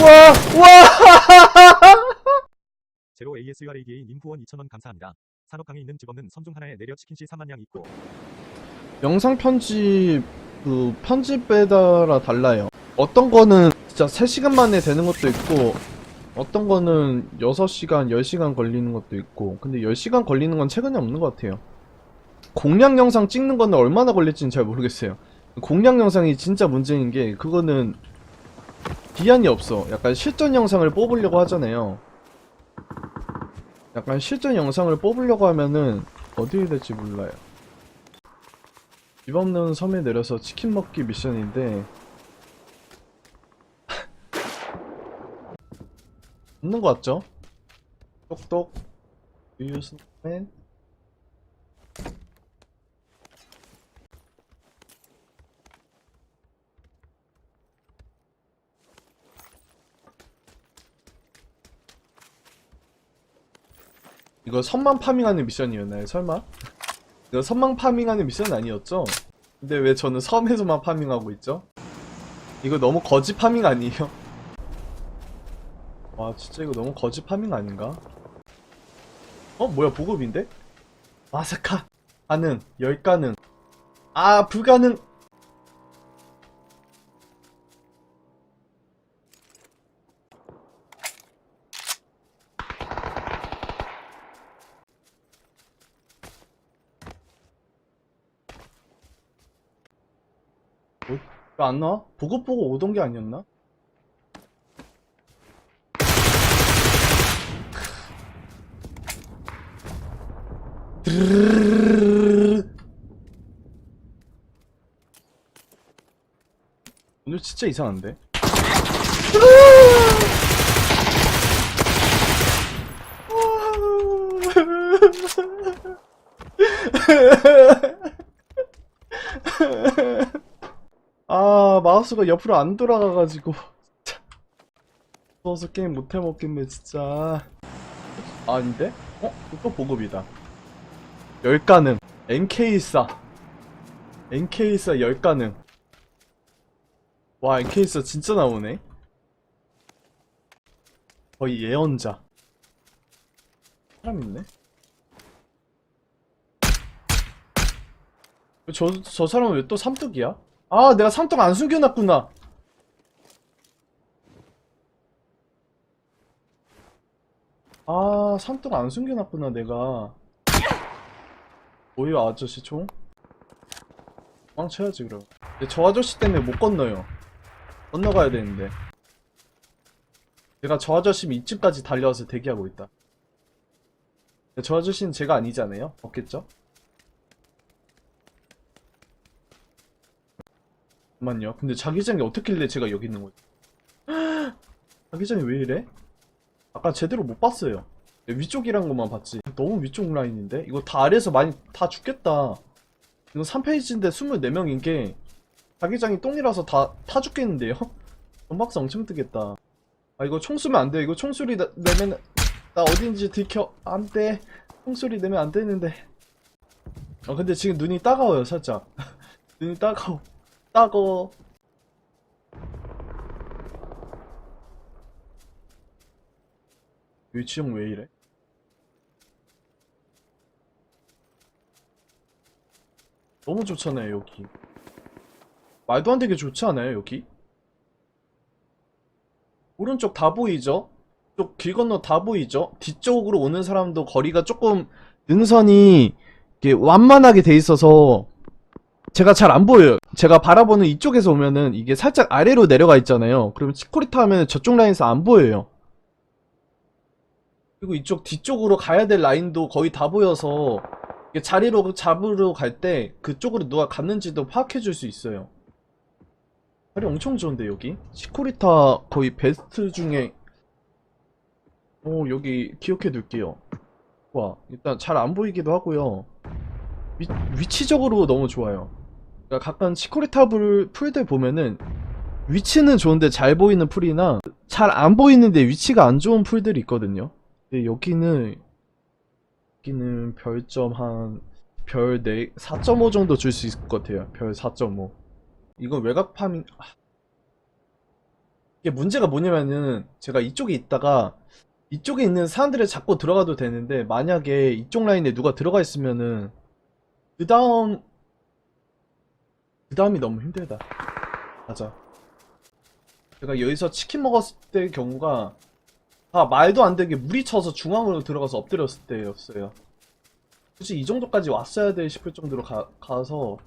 우와 우와. 제로 ASURADA 님 후원 2,000원 감사합니다. 산업강에 있는 집 없는 섬 중 하나에 내려 치킨시 3만 양 있고. 영상 편집 그 편집에 따라 달라요. 어떤 거는 진짜 3시간 만에 되는 것도 있고 어떤 거는 6시간 10시간 걸리는 것도 있고 근데 10시간 걸리는 건 최근에 없는 것 같아요. 공략 영상 찍는 거는 얼마나 걸릴지는 잘 모르겠어요. 공략 영상이 진짜 문제인 게 그거는 기한이 없어. 약간 실전 영상을 뽑으려고 하잖아요. 약간 실전 영상을 뽑으려고 하면은 어디에 될지 몰라요. 집 없는 섬에 내려서 치킨 먹기 미션인데. 없는 거 같죠? 똑똑. 유스맨 이거 섬만 파밍하는 미션이었나요 설마? 이거 섬만 파밍하는 미션 아니었죠? 근데 왜 저는 섬에서만 파밍하고 있죠? 이거 너무 거지 파밍 아니에요? 와 진짜 이거 너무 거지 파밍 아닌가? 어 뭐야 보급인데? 마사카 가능 열 가능 아 불가능 왜 안 나와? 보급 보고 오던 게 아니었나? 오늘 진짜 이상한데? 아 마우스가 옆으로 안 돌아가가지고. 무서워서 게임 못 해먹겠네 진짜. 아닌데? 어? 또 보급이다. 열가능. NK14 NK14 열가능. 와 NK14 진짜 나오네. 거의 예언자. 사람 있네? 저, 저 사람은 왜 또 삼뚝이야? 아 내가 삼뚝 안 숨겨놨구나 아 삼뚝 안 숨겨놨구나 내가 뭐야 아저씨 총? 망쳐야지 그럼 저 아저씨 때문에 못 건너요 건너가야 되는데 제가 저 아저씨 이쯤까지 달려와서 대기하고 있다 저 아저씨는 제가 아니잖아요? 없겠죠? 잠깐만요. 근데 자기장이 어떻길래 제가 여기 있는 거지? 자기장이 왜 이래? 아까 제대로 못 봤어요. 위쪽이란 것만 봤지? 너무 위쪽 라인인데? 이거 다 아래에서 많이 다 죽겠다. 이거 3페이지인데 24명인 게 자기장이 똥이라서 다 타 죽겠는데요? 전박스 엄청 뜨겠다. 아 이거 총 쏘면 안 돼 이거 총 소리 나, 내면 나 어딘지 들켜 안 돼. 총 소리 내면 안 되는데. 아 근데 지금 눈이 따가워요 살짝. 눈이 따가워 따가워 위치형 왜 이래? 너무 좋잖아요 여기 말도 안 되게 좋지 않아요 여기? 오른쪽 다 보이죠? 쪽길 건너 다 보이죠? 뒤쪽으로 오는 사람도 거리가 조금 능선이 완만하게 돼 있어서 제가 잘 안 보여요. 제가 바라보는 이쪽에서 오면은 이게 살짝 아래로 내려가 있잖아요. 그러면 치코리타 하면 저쪽 라인에서 안 보여요. 그리고 이쪽 뒤쪽으로 가야 될 라인도 거의 다 보여서 이게 자리로 잡으러 갈 때 그쪽으로 누가 갔는지도 파악해 줄 수 있어요. 자리 엄청 좋은데 여기? 치코리타 거의 베스트 중에 오 여기 기억해 둘게요. 와 일단 잘 안 보이기도 하고요. 위, 위치적으로 너무 좋아요. 그러니까 가끔 치코리타 풀, 풀들 보면은 위치는 좋은데 잘 보이는 풀이나 잘 안 보이는데 위치가 안 좋은 풀들이 있거든요. 근데 여기는 여기는 별점 한 별 4, 4.5 정도 줄 수 있을 것 같아요. 별 4.5. 이건 외곽 파밍 아. 이게 문제가 뭐냐면은 제가 이쪽에 있다가 이쪽에 있는 사람들을 잡고 들어가도 되는데 만약에 이쪽 라인에 누가 들어가 있으면은 그 다음 그 다음이 너무 힘들다. 맞아. 제가 여기서 치킨 먹었을 때 경우가 다 말도 안 되게 물이 쳐서 중앙으로 들어가서 엎드렸을 때였어요. 굳이 이 정도까지 왔어야 돼 싶을 정도로 가, 가서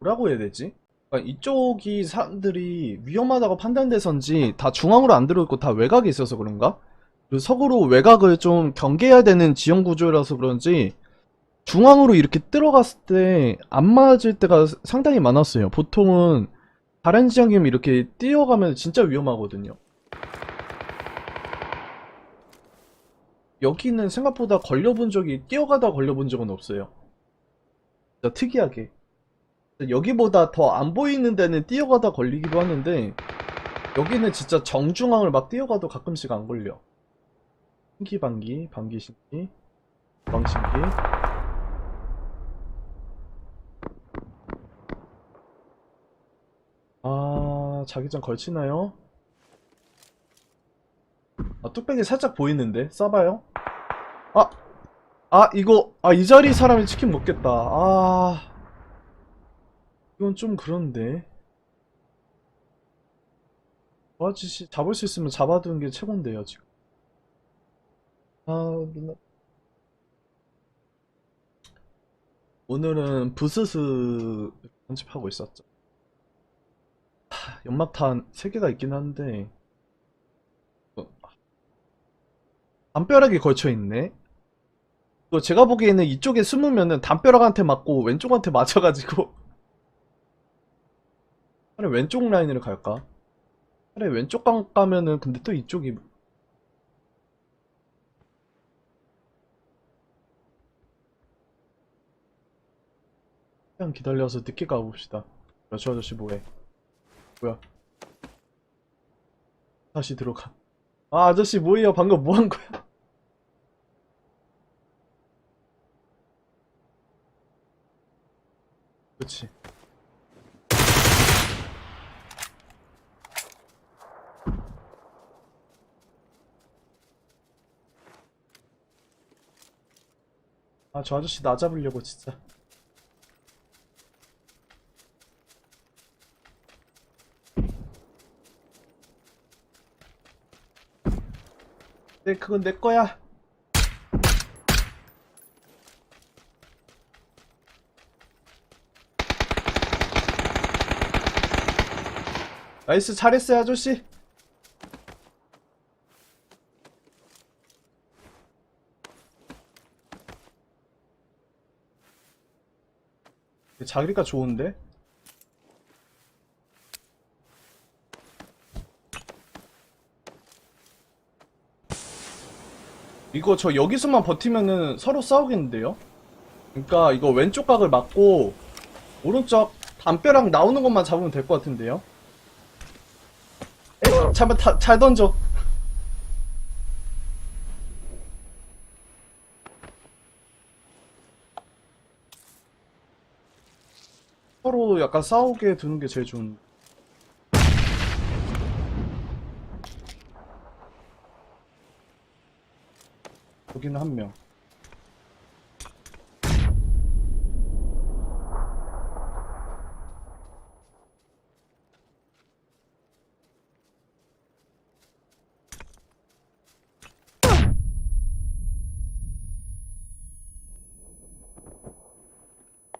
뭐라고 해야 되지? 그러니까 이쪽이 사람들이 위험하다고 판단돼서인지 다 중앙으로 안 들어있고 다 외곽에 있어서 그런가? 그리고 서구로 외곽을 좀 경계해야 되는 지형 구조라서 그런지 중앙으로 이렇게 들어갔을 때 안 맞을 때가 상당히 많았어요. 보통은 다른 지형이면 이렇게 뛰어가면 진짜 위험하거든요. 여기는 생각보다 걸려본 적이 뛰어가다 걸려본 적은 없어요. 진짜 특이하게. 여기보다 더 안 보이는 데는 뛰어가다 걸리기도 하는데 여기는 진짜 정중앙을 막 뛰어가도 가끔씩 안 걸려. 신기 방기, 방기 신기, 방신기. 아, 자기장 걸치나요? 아, 뚝배기 살짝 보이는데? 써봐요. 아, 아, 이거, 아, 이 자리 사람이 치킨 먹겠다. 아, 이건 좀 그런데. 저 아저씨 잡을 수 있으면 잡아두는 게 최고인데요, 지금. 아, 누나. 오늘은 부스스 편집하고 있었죠. 하, 연막탄 3개가 있긴 한데, 어, 담벼락이 걸쳐 있네? 또 제가 보기에는 이쪽에 숨으면은 담벼락한테 맞고 왼쪽한테 맞아가지고, 차라리 왼쪽 라인으로 갈까? 차라리 왼쪽 강 가면은 근데 또 이쪽이 그냥 기다려서 늦게 가봅시다. 야, 저 아저씨 뭐해? 뭐야? 다시 들어가. 아, 아저씨 뭐예요? 방금 뭐 한 거야? 그렇지. 아, 저 아저씨 나 잡으려고 진짜. 네, 그건 내 거야. 나이스, 잘했어요, 아저씨. 자기가 좋은데? 이거 저 여기서만 버티면은 서로 싸우겠는데요? 그러니까 이거 왼쪽 각을 막고 오른쪽 담벼락 나오는 것만 잡으면 될 것 같은데요? 에, 잠깐 다, 잘 던져. 서로 약간 싸우게 두는 게 제일 좋은. 여기는 한 명.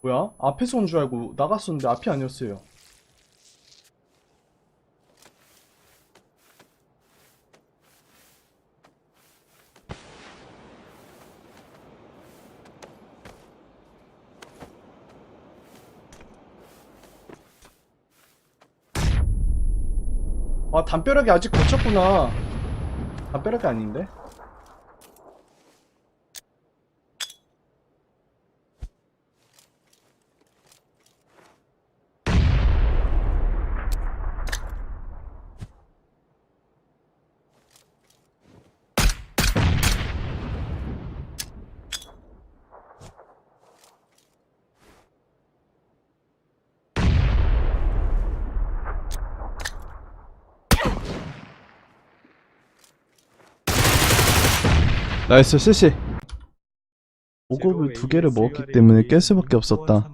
뭐야? 앞에서 온 줄 알고 나갔었는데 앞이 아니었어요. 아, 담벼락이 아직 거쳤구나. 담벼락이 아닌데? 나이스 CC 보급을 두 개를 먹었기 때문에 깰 수밖에 없었다